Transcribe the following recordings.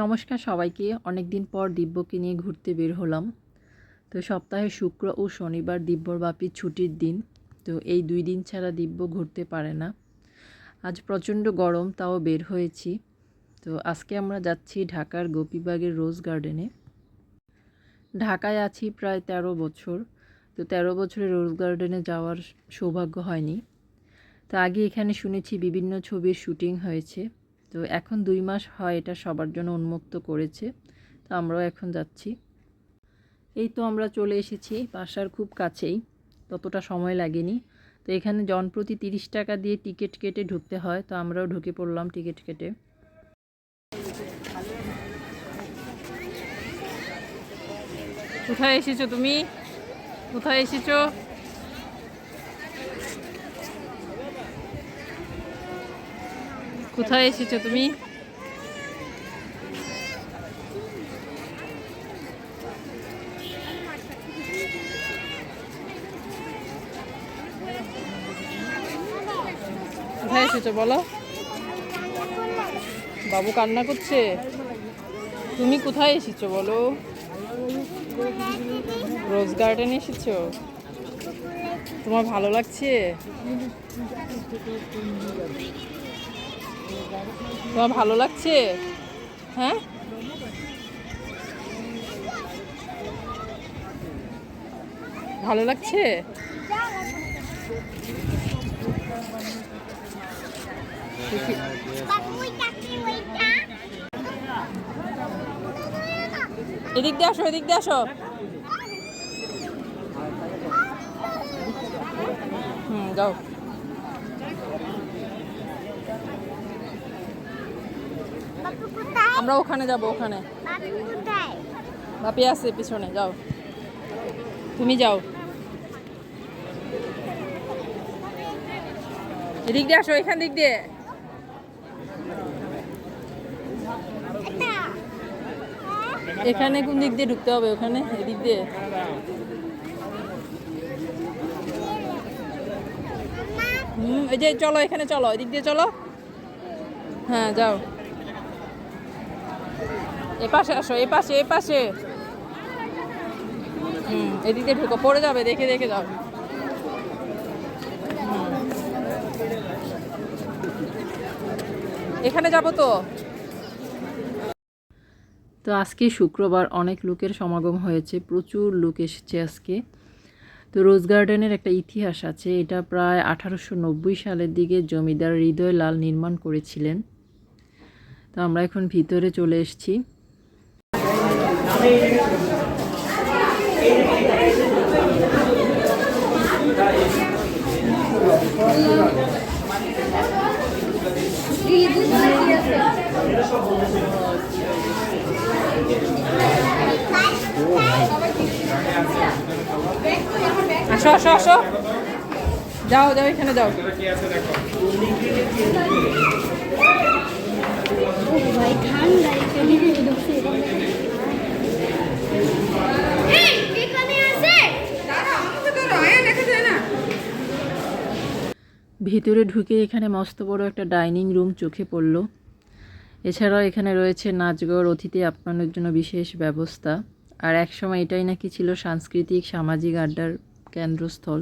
নমস্কার সবাইকে। অনেক দিন পর দিব্যকে নিয়ে ঘুরতে বের হলাম। তো সপ্তাহে শুক্র ও শনিবার দিব্যর বাপির ছুটির দিন। তো এই দুই দিন ছাড়া দিব্য ঘুরতে পারে না। আজ প্রচণ্ড গরম, তাও বের হয়েছি। তো আজকে আমরা যাচ্ছি ঢাকার গোপীবাগের রোজ গার্ডেনে। ঢাকায় আছি প্রায় তেরো বছর। তো তেরো বছরে রোজ গার্ডেনে যাওয়ার সৌভাগ্য হয়নি। তো আগে এখানে শুনেছি বিভিন্ন ছবির শুটিং হয়েছে। তো এখন দুই মাস হয় এটা সবার জন্য উন্মুক্ত করেছে, তো আমরাও এখন যাচ্ছি। এই তো আমরা চলে এসেছি বাসার খুব কাছেই, ততটা সময় লাগেনি। তো এখানে জনপ্রতি তিরিশ টাকা দিয়ে টিকিট কেটে ঢুকতে হয়, তো আমরাও ঢুকে পড়লাম টিকিট কেটে। কোথায় এসেছ তুমি? কোথায় এসেছ? কোথায় এসেছ তুমি? কোথায় এসেছ বলো? বাবু কান্না করছে? তুমি কোথায় এসেছ বলো? রোজ গার্ডেন এসেছ? তোমার ভালো লাগছে? তোমার ভালো লাগছে? হ্যাঁ? ভালো লাগছে? এদিক দিয়ে আসো এদিক দিয়ে আসো। হুম যাও। আমরা ওখানে যাব ওখানে। বাপি আছে পিছনে যাও। তুমি যাও। এদিক দিয়ে আসো এখান দিক দিয়ে। এখানে কোন দিক দিয়ে ঢুকতে হবে? ওখানে? এদিক দিয়ে? হুম এই যে চলো এখানে চলো এদিক দিয়ে চলো। হ্যাঁ যাও। এ পাশে আসো, এ পাশে এ পাশে। হুম, এদিক ঢুকো, পড়ে যাবে, দেখে দেখে যাও। এখানে যাব তো। তো আজকে শুক্রবার অনেক লোকের সমাগম হয়েছে, প্রচুর লোক এসেছে আজকে। তো রোজ গার্ডেনের একটা ইতিহাস আছে, এটা প্রায় আঠারোশো নব্বই সালের দিকে জমিদার হৃদয় লাল নির্মাণ করেছিলেন। তো আমরা এখন ভিতরে চলে এসেছি। আসো আসো আসো। যাও যাও এখানে যাও ভাই ঠান্ডা এখানে ঢুকছে এখানে আছে ভিতরে ঢুকে এখানে মস্ত বড় একটা ডাইনিং রুম চোখে পড়ল। এছাড়াও এখানে রয়েছে নাচগড় অতিথি আপ্যায়নের জন্য বিশেষ ব্যবস্থা। আর একসময় এটাই নাকি ছিল সাংস্কৃতিক সামাজিক আড্ডার কেন্দ্রস্থল।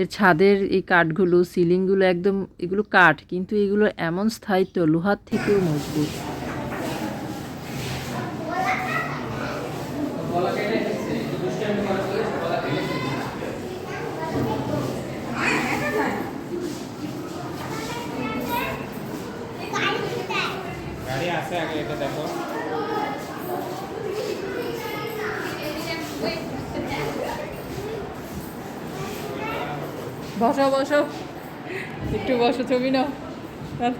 এর ছাদের এই কাঠগুলো, সিলিংগুলো একদম এগুলো কাঠ, কিন্তু এগুলো এমন স্থায়িত্ব, লোহার থেকেও মজবুত। আছে আগে এটা দেখো। বসো বসো। একটু বসো ছবি তাকাও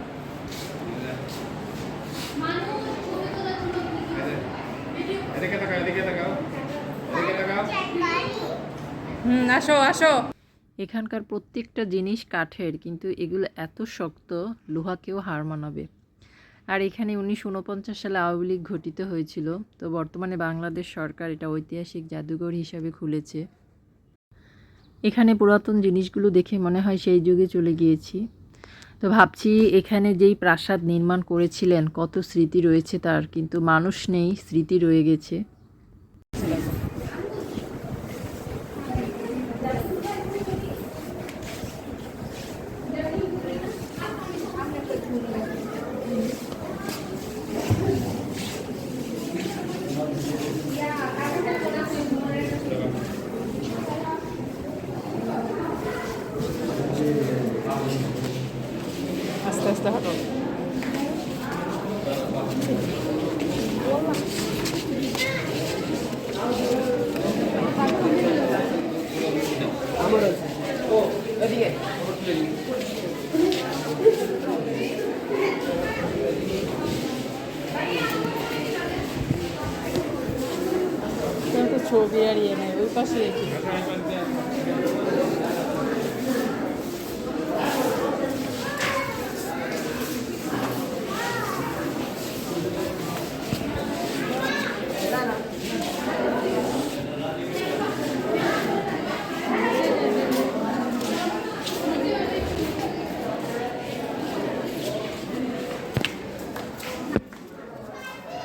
হুম, আসো আসো। এখানকার প্রত্যেকটা জিনিস কাঠের, কিন্তু এগুলো এত শক্ত, লোহাকেও হার মানাবে। আর এখানে উনিশশো উনপঞ্চাশ সালে আওয়ামী লীগ ঘটিত হয়েছিল। তো বর্তমানে বাংলাদেশ সরকার এটা ঐতিহাসিক জাদুঘর হিসাবে খুলেছে। এখানে পুরাতন জিনিসগুলো দেখে মনে হয় সেই যুগে চলে গিয়েছি। তো ভাবছি এখানে যেই প্রাসাদ নির্মাণ করেছিলেন, কত স্মৃতি রয়েছে তার, কিন্তু মানুষ নেই, স্মৃতি রয়ে গেছে। আস্তে আস্তে হাঁটো তো ছবি আর ইয়ে নেই ওই পাশে রেখে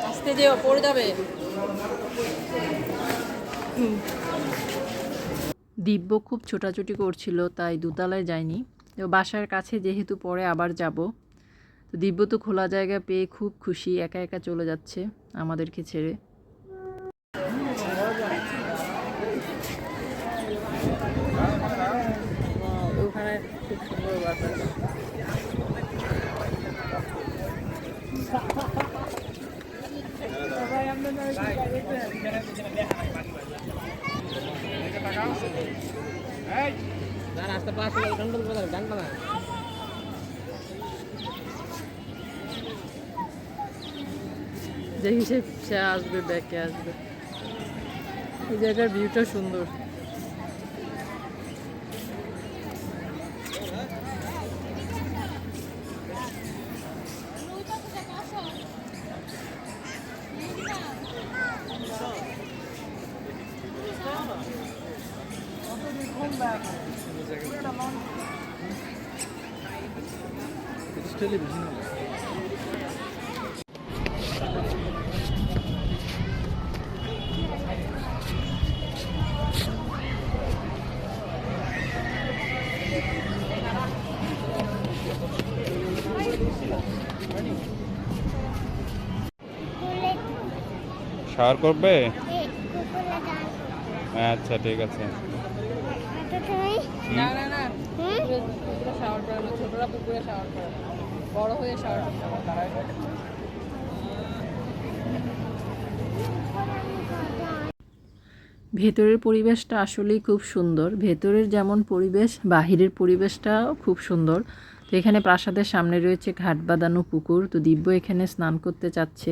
আসতে যেও পড়ে যাবে। দিব্য খুব ছোটাছুটি করছিল, তাই দোতলায় যায়নি। তো বাসার কাছে যেহেতু পরে আবার যাব। তো দিব্য তো খোলা জায়গা পেয়ে খুব খুশি, একা একা চলে যাচ্ছে আমাদেরকে ছেড়ে। ওখানে খুব সুন্দর বাসা দেখি সে সে আসবে ব্যাকে আসবে এই জায়গার ভিউটা সুন্দর বড় হয়ে শাওয়ার করতে হবে। ভেতরের পরিবেশটা আসলেই খুব সুন্দর। ভেতরের যেমন পরিবেশ বাহিরের পরিবেশটাও খুব সুন্দর। তো এখানে প্রাসাদের সামনে রয়েছে ঘাট বাঁধানো পুকুর। তো দিব্য এখানে স্নান করতে চাচ্ছে।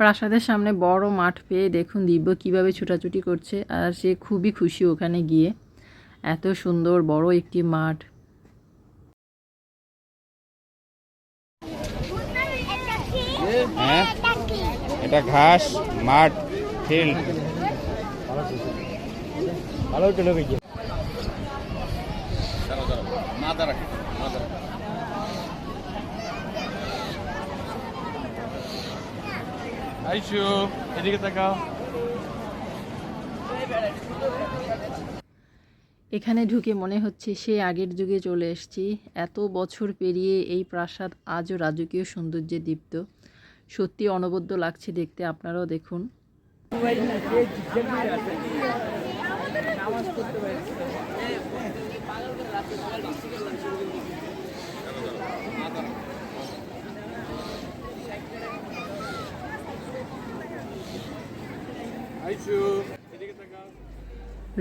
প্রাসাদের সামনে বড় মাঠ পেয়ে দেখুন দিব্য কীভাবে ছোটাছুটি করছে আর সে খুবই খুশি ওখানে গিয়ে। এত সুন্দর বড় একটি মাঠ। এটা কি হ্যাঁ এটা কি এটা ঘাস মাঠ ফিল্ড রাখি আইসু এদিকে তাকাও। এখানে ঢুকে মনে হচ্ছে সে আগের যুগে চলে এসেছি। এত বছর পেরিয়ে এই প্রাসাদ আজও রাজকীয় সৌন্দর্যে দীপ্ত। সত্যি অনবদ্য লাগছে দেখতে আপনারাও দেখুন।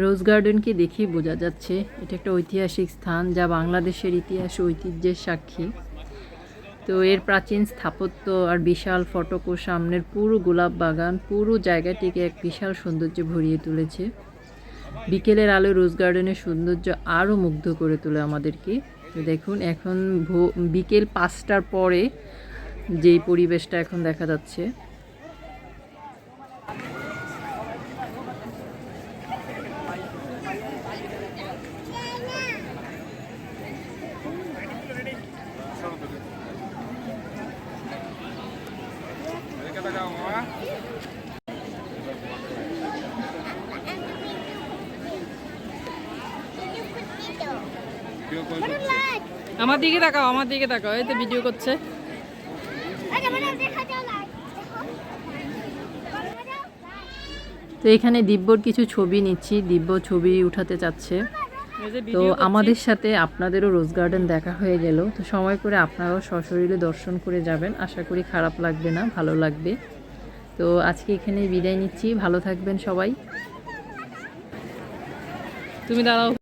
রোজ গার্ডেনকে দেখেই বোঝা যাচ্ছে এটা একটা ঐতিহাসিক স্থান যা বাংলাদেশের ইতিহাস ঐতিহ্যের সাক্ষী। তো এর প্রাচীন স্থাপত্য আর বিশাল ফটক ও সামনের পুরো গোলাপ বাগান পুরো জায়গাটিকে এক বিশাল সৌন্দর্যে ভরিয়ে তুলেছে। বিকেলের আলো রোজ গার্ডেনের সৌন্দর্য আরও মুগ্ধ করে তোলে আমাদেরকে। তো দেখুন, এখন বিকেল পাঁচটার পরে যেই পরিবেশটা এখন দেখা যাচ্ছে এদিকে তাকাও মামা কেউ কল করছে আমার দিকে তাকাও আমার দিকে তাকাও এই তো ভিডিও করছে। তো এখানে দিব্যর কিছু ছবি নিচ্ছি দিব্য ছবি উঠাতে চাচ্ছে। তো আমাদের সাথে আপনাদেরও রোজ গার্ডেন দেখা হয়ে গেল। তো সময় করে আপনারাও সশরীরে দর্শন করে যাবেন। আশা করি খারাপ লাগবে না ভালো লাগবে। তো আজকে এখানে বিদায় নিচ্ছি। ভালো থাকবেন সবাই। তুমি দাঁড়াও।